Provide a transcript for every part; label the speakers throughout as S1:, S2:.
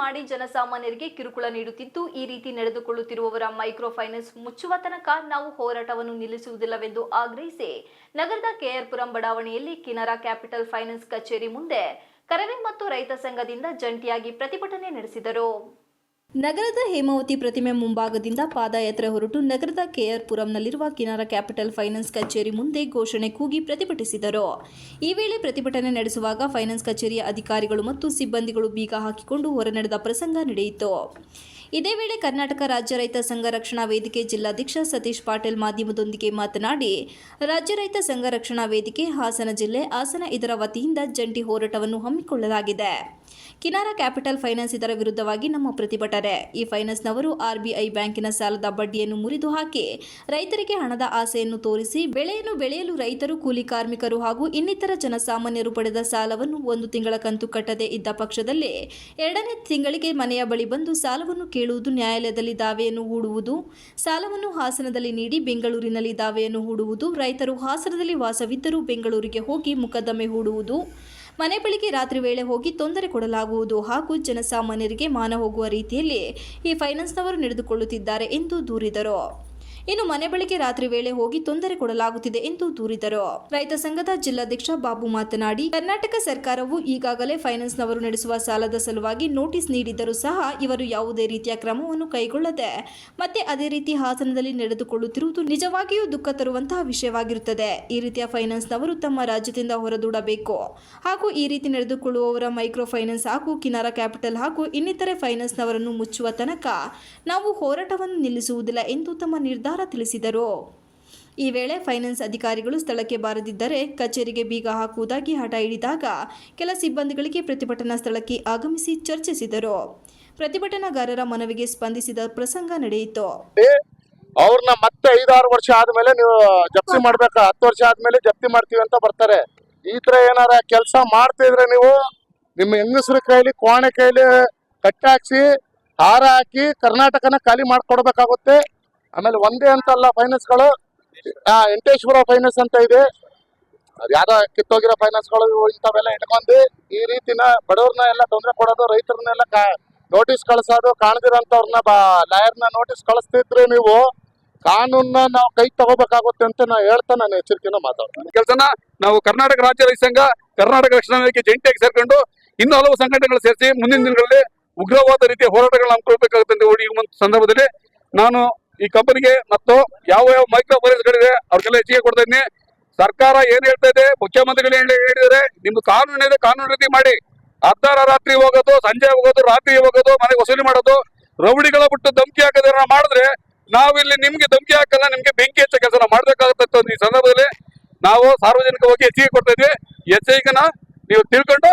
S1: ಮಾಡಿ ಜನಸಾಮಾನ್ಯರಿಗೆ ಕಿರುಕುಳ ನೀಡುತ್ತಿದ್ದು, ಈ ರೀತಿ ನಡೆದುಕೊಳ್ಳುತ್ತಿರುವವರ ಮೈಕ್ರೋ ಫೈನಾನ್ಸ್ ಮುಚ್ಚುವ ತನಕ ನಾವು ಹೋರಾಟವನ್ನು ನಿಲ್ಲಿಸುವುದಿಲ್ಲವೆಂದು ಆಗ್ರಹಿಸಿ ನಗರದ ಕೆಆರ್ಪುರಂ ಬಡಾವಣೆಯಲ್ಲಿ ಕಿನರಾ ಕ್ಯಾಪಿಟಲ್ ಫೈನಾನ್ಸ್ ಕಚೇರಿ ಮುಂದೆ ಕರವೇ ಮತ್ತು ರೈತ ಸಂಘದಿಂದ ಜಂಟಿಯಾಗಿ ಪ್ರತಿಭಟನೆ ನಡೆಸಿದರು. ನಗರದ ಹೇಮಾವತಿ ಪ್ರತಿಮೆ ಮುಂಭಾಗದಿಂದ ಪಾದಯಾತ್ರೆ ಹೊರಟು ನಗರದ ಕೆಆರ್ ಪುರಂನಲ್ಲಿರುವ ಕಿನಾರ ಕ್ಯಾಪಿಟಲ್ ಫೈನಾನ್ಸ್ ಕಚೇರಿ ಮುಂದೆ ಘೋಷಣೆ ಕೂಗಿ ಪ್ರತಿಭಟಿಸಿದರು. ಈ ವೇಳೆ ಪ್ರತಿಭಟನೆ ನಡೆಸುವಾಗ ಫೈನಾನ್ಸ್ ಕಚೇರಿಯ ಅಧಿಕಾರಿಗಳು ಮತ್ತು ಸಿಬ್ಬಂದಿಗಳು ಬೀಗ ಹಾಕಿಕೊಂಡು ಹೊರನಡೆದ ಪ್ರಸಂಗ ನಡೆಯಿತು. ಇದೇ ವೇಳೆ ಕರ್ನಾಟಕ ರಾಜ್ಯ ರೈತ ಸಂಘ ರಕ್ಷಣಾ ವೇದಿಕೆ ಜಿಲ್ಲಾಧ್ಯಕ್ಷ ಸತೀಶ್ ಪಾಟೀಲ್ ಮಾಧ್ಯಮದೊಂದಿಗೆ ಮಾತನಾಡಿ, ರಾಜ್ಯ ರೈತ ಸಂಘ ರಕ್ಷಣಾ ವೇದಿಕೆ ಹಾಸನ ಜಿಲ್ಲೆ ಹಾಸನ ಇದರ ವತಿಯಿಂದ ಜಂಟಿ ಹೋರಾಟವನ್ನು ಹಮ್ಮಿಕೊಳ್ಳಲಾಗಿದೆ. ಕಿನಾರಾ ಕ್ಯಾಪಿಟಲ್ ಫೈನಾನ್ಸ್ ಇದರ ವಿರುದ್ಧವಾಗಿ ನಮ್ಮ ಪ್ರತಿಭಟನೆ. ಈ ಫೈನಾನ್ಸ್ನವರು ಆರ್ಬಿಐ ಬ್ಯಾಂಕಿನ ಸಾಲದ ಬಡ್ಡಿಯನ್ನು ಮುರಿದು ಹಾಕಿ ರೈತರಿಗೆ ಹಣದ ಆಸೆಯನ್ನು ತೋರಿಸಿ, ಬೆಳೆಯನ್ನು ಬೆಳೆಯಲು ರೈತರು, ಕೂಲಿ ಕಾರ್ಮಿಕರು ಹಾಗೂ ಇನ್ನಿತರ ಜನಸಾಮಾನ್ಯರು ಪಡೆದ ಸಾಲವನ್ನು ಒಂದು ತಿಂಗಳ ಕಂತು ಕಟ್ಟದೇ ಇದ್ದ ಪಕ್ಷದಲ್ಲಿ ಎರಡನೇ ತಿಂಗಳಿಗೆ ಮನೆಯ ಬಳಿ ಬಂದು ಸಾಲವನ್ನು ಕೇಳುವುದು ನ್ಯಾಯಾಲಯದಲ್ಲಿ ದಾವೆಯನ್ನು ಹೂಡುವುದು ಸಾಲವನ್ನು ಹಾಸನದಲ್ಲಿ ನೀಡಿ ಬೆಂಗಳೂರಿನಲ್ಲಿ ದಾವೆಯನ್ನು ಹೂಡುವುದು ರೈತರು ಹಾಸನದಲ್ಲಿ ವಾಸವಿದ್ದರೂ ಬೆಂಗಳೂರಿಗೆ ಹೋಗಿ ಮೊಕದ್ದಮೆ ಹೂಡುವುದು, ಮನೆ ಬಳಿಗೆ ರಾತ್ರಿ ವೇಳೆ ಹೋಗಿ ತೊಂದರೆ ಕೊಡಲಾಗುವುದು ಹಾಗೂ ಜನಸಾಮಾನ್ಯರಿಗೆ ಮಾನ ಹೋಗುವ ರೀತಿಯಲ್ಲಿ ಈ ಫೈನಾನ್ಸ್ನವರು ನಡೆದುಕೊಳ್ಳುತ್ತಿದ್ದಾರೆ ಎಂದು ದೂರಿದರು. ಇನ್ನು ಮನೆ ಬಳಿಗೆ ರಾತ್ರಿ ವೇಳೆ ಹೋಗಿ ತೊಂದರೆ ಕೊಡಲಾಗುತ್ತಿದೆ ಎಂದು ದೂರಿದರು. ರೈತ ಸಂಘದ ಜಿಲ್ಲಾಧ್ಯಕ್ಷ ಬಾಬು ಮಾತನಾಡಿ, ಕರ್ನಾಟಕ ಸರ್ಕಾರವು ಈಗಾಗಲೇ ಫೈನಾನ್ಸ್ನವರು ನಡೆಸುವ ಸಾಲದ ಸಲುವಾಗಿ ನೋಟಿಸ್ ನೀಡಿದ್ದರೂ ಸಹ ಇವರು ಯಾವುದೇ ರೀತಿಯ ಕ್ರಮವನ್ನು ಕೈಗೊಳ್ಳದೆ, ಮತ್ತೆ ಅದೇ ರೀತಿ ಹಾಸನದಲ್ಲಿ ನಡೆದುಕೊಳ್ಳುತ್ತಿರುವುದು ನಿಜವಾಗಿಯೂ ದುಃಖ ತರುವಂತಹ ವಿಷಯವಾಗಿರುತ್ತದೆ. ಈ ರೀತಿಯ ಫೈನಾನ್ಸ್ನವರು ತಮ್ಮ ರಾಜ್ಯದಿಂದ ಹೊರದೂಡಬೇಕು. ಹಾಗೂ ಈ ರೀತಿ ನಡೆದುಕೊಳ್ಳುವವರ ಮೈಕ್ರೋ ಫೈನಾನ್ಸ್ ಹಾಗೂ ಕಿನಾರಾ ಕ್ಯಾಪಿಟಲ್ ಹಾಗೂ ಇನ್ನಿತರೆ ಫೈನಾನ್ಸ್ನವರನ್ನು ಮುಚ್ಚುವ ತನಕ ನಾವು ಹೋರಾಟವನ್ನು ನಿಲ್ಲಿಸುವುದಿಲ್ಲ ಎಂದು ತಮ್ಮ ನಿರ್ಧಾರ ತಿಳಿಸಿದರು. ಈ ವೇಳೆ ಫೈನಾನ್ಸ್ ಅಧಿಕಾರಿಗಳು ಸ್ಥಳಕ್ಕೆ ಬಾರದಿದ್ದರೆ ಕಚೇರಿಗೆ ಬೀಗ ಹಾಕುವುದಾಗಿ ಹಠ ಹಿಡಿದಾಗ ಕೆಲ ಸಿಬ್ಬಂದಿಗಳಿಗೆ ಪ್ರತಿಭಟನಾ ಸ್ಥಳಕ್ಕೆ ಆಗಮಿಸಿ ಚರ್ಚಿಸಿದರು. ಪ್ರತಿಭಟನಾಗಾರರ ಮನವಿಗೆ ಸ್ಪಂದಿಸಿದ ಪ್ರಸಂಗ ನಡೆಯಿತು.
S2: ಅವ್ರನ್ನ ಮತ್ತೆ ಐದಾರು ವರ್ಷ ಆದ್ಮೇಲೆ ನೀವು ಜಪ್ತಿ ಮಾಡ್ಬೇಕ? ಹತ್ತು ವರ್ಷ ಆದ್ಮೇಲೆ ಜಪ್ತಿ ಮಾಡ್ತೀವಿ ಅಂತ ಬರ್ತಾರೆ. ಈ ತರ ಏನಾರ ಕೆಲಸ ಮಾಡ್ತಿದ್ರೆ ನೀವು ನಿಮ್ಮ ಹೆಂಗಸ್ರ ಕೈಲಿ ಕೋಣೆ ಕೈಲಿ ಕಟ್ಟಾಕ್ಸಿ, ಹಾರ ಹಾಕಿ ಕರ್ನಾಟಕನ ಖಾಲಿ ಮಾಡ್ಕೊಡ್ಬೇಕಾಗುತ್ತೆ. ಆಮೇಲೆ ಒಂದೇ ಅಂತಲ್ಲ ಫೈನಾನ್ಸ್ಗಳು ವೆಂಕಟೇಶ್ವರ ಫೈನಾನ್ಸ್ ಅಂತ ಇದೆ. ಅದ್ ಯಾವ್ದೋ ಕಿತ್ತೋಗಿರೋ ಫೈನಾನ್ಸ್ಗಳು ಇಂಥವೆಲ್ಲ ಇಟ್ಕೊಂಡು ಈ ರೀತಿನ ಬಡವ್ರನ್ನ ಎಲ್ಲ ತೊಂದರೆ ಕೊಡೋದು, ರೈತರನ್ನೆಲ್ಲ ನೋಟಿಸ್ ಕಳ್ಸೋದು, ಕಾಣದಿರೋಂಥವ್ರನ್ನ ಲಾಯರ್ನ ನೋಟಿಸ್ ಕಳಿಸ್ತಿದ್ರೆ ನೀವು ಕಾನೂನ ನಾವು ಕೈ ತಗೋಬೇಕಾಗುತ್ತೆ ಅಂತ ನಾ ಹೇಳ್ತಾ ನಾನು ಎಚ್ಚರಿಕೆನ ಮಾತಾಡ್ತೀನಿ.
S3: ಕೆಲಸನ ನಾವು ಕರ್ನಾಟಕ ರಾಜ್ಯ ರೈತ ಸಂಘ, ಕರ್ನಾಟಕ ರಕ್ಷಣಾ ವೇದಿಕೆ ಜಂಟಿಯಾಗಿ ಸೇರ್ಕೊಂಡು ಇನ್ನೂ ಹಲವು ಸಂಘಟನೆಗಳು ಸೇರಿಸಿ ಮುಂದಿನ ದಿನಗಳಲ್ಲಿ ಉಗ್ರವಾದ ರೀತಿಯ ಹೋರಾಟಗಳನ್ನ ಹಮ್ಮಿಕೊಳ್ಬೇಕಾಗುತ್ತೆ ಸಂದರ್ಭದಲ್ಲಿ ನಾನು ಈ ಕಂಪನಿಗೆ ಮತ್ತು ಯಾವ ಯಾವ ಮೈಕ್ರೋ ಫೈನಾನ್ಸ್ಗಳಿದೆ ಅವ್ರಿಗೆಲ್ಲ ಹೆಚ್ಚಿಗೆ ಕೊಡ್ತಾ ಇದ್ದೀನಿ. ಸರ್ಕಾರ ಏನ್ ಹೇಳ್ತಾ ಇದೆ, ಮುಖ್ಯಮಂತ್ರಿಗಳು ಏನ್ ಹೇಳಿದರೆ ನಿಮ್ದು ಕಾನೂನು ಇದೆ ಕಾನೂನು ರೀತಿ ಮಾಡಿ. ಅರ್ಧ ರಾತ್ರಿ ಹೋಗೋದು, ಸಂಜೆ ಹೋಗೋದು, ರಾತ್ರಿ ಹೋಗೋದು, ಮನೆಗೆ ವಸೂಲಿ ಮಾಡೋದು, ರೌಡಿಗಳ ಬಿಟ್ಟು ಧಮಕಿ ಹಾಕೋದನ್ನ ಮಾಡಿದ್ರೆ, ನಾವಿಲ್ಲಿ ನಿಮ್ಗೆ ಧಮಕಿ ಹಾಕಲ್ಲ, ನಿಮ್ಗೆ ಬೆಂಕಿ ಹೆಚ್ಚ ಕೆಲಸ ಮಾಡ್ಬೇಕಾಗುತ್ತೆ ಈ ಸಂದರ್ಭದಲ್ಲಿ ನಾವು ಸಾರ್ವಜನಿಕವಾಗಿ ಹೆಚ್ಚಿಗೆ ಕೊಡ್ತಾ ಇದ್ವಿ ಎಚ್ಚರಿಕೆನ ನೀವು ತಿಳ್ಕೊಂಡು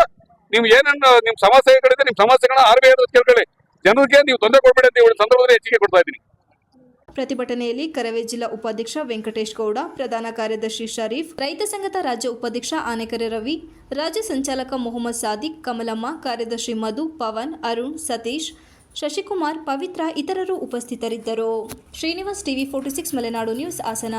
S3: ನೀವು ಏನನ್ನ ನಿಮ್ ಸಮಸ್ಯೆಗಳಿದೆ, ನಿಮ್ ಸಮಸ್ಯೆಗಳನ್ನ ಆರ್ ಬಿ ಐ ಕೇಳ್ಕೊಳ್ಳಿ. ಜನರಿಗೆ ನೀವು ತೊಂದರೆ ಕೊಡ್ಬೇಡಿ ಅಂತ ಸಂದರ್ಭದಲ್ಲಿ ಹೆಚ್ಚಿಗೆ ಕೊಡ್ತಾ ಇದ್ದೀನಿ.
S1: ಪ್ರತಿಭಟನೆಯಲ್ಲಿ ಕರವೇ ಜಿಲ್ಲಾ ಉಪಾಧ್ಯಕ್ಷ ವೆಂಕಟೇಶ್ ಗೌಡ, ಪ್ರಧಾನ ಕಾರ್ಯದರ್ಶಿ ಶರೀಫ್, ರೈತ ಸಂಘದ ರಾಜ್ಯ ಉಪಾಧ್ಯಕ್ಷ ಆನೆಕೆರೆ ರವಿ, ರಾಜ್ಯ ಸಂಚಾಲಕ ಮೊಹಮ್ಮದ್ ಸಾದಿಕ್, ಕಮಲಮ್ಮ, ಕಾರ್ಯದರ್ಶಿ ಮಧು, ಪವನ್, ಅರುಣ್, ಸತೀಶ್, ಶಶಿಕುಮಾರ್, ಪವಿತ್ರ ಇತರರು ಉಪಸ್ಥಿತರಿದ್ದರು. Srinivas TV forty six, Malenadu news, Hassan.